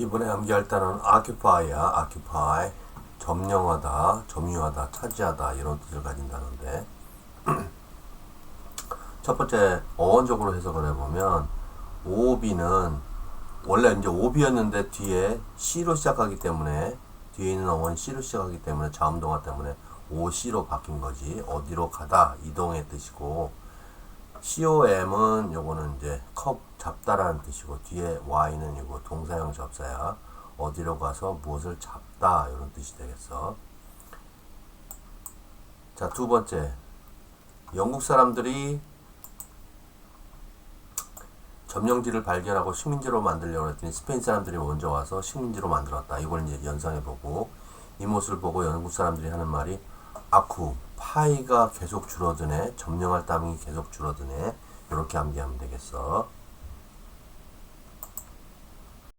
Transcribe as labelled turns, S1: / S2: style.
S1: 이번에 암기할 단어는 occupy야, occupy. 점령하다, 점유하다, 차지하다 이런 뜻을 가진 단어인데. 첫 번째 어원적으로 해석을 해보면 오비는 원래 이제 오비였는데 뒤에 C로 시작하기 때문에 뒤에 있는 어원이 C로 시작하기 때문에 자음동화 때문에 오C로 바뀐 거지. 어디로 가다 이동의 뜻이고 COM은 요거는 이제 컵 잡다라는 뜻이고 뒤에 Y는 이거 동사형 접사야. 어디로 가서 무엇을 잡다 이런 뜻이 되겠어. 자 두 번째. 영국 사람들이 점령지를 발견하고 식민지로 만들려고 했더니 스페인 사람들이 먼저 와서 식민지로 만들었다. 이걸 이제 연상해 보고 이 모습을 보고 영국 사람들이 하는 말이 아쿠 파이가 계속 줄어드네. 점령할 땅이 계속 줄어드네. 이렇게 암기하면 되겠어.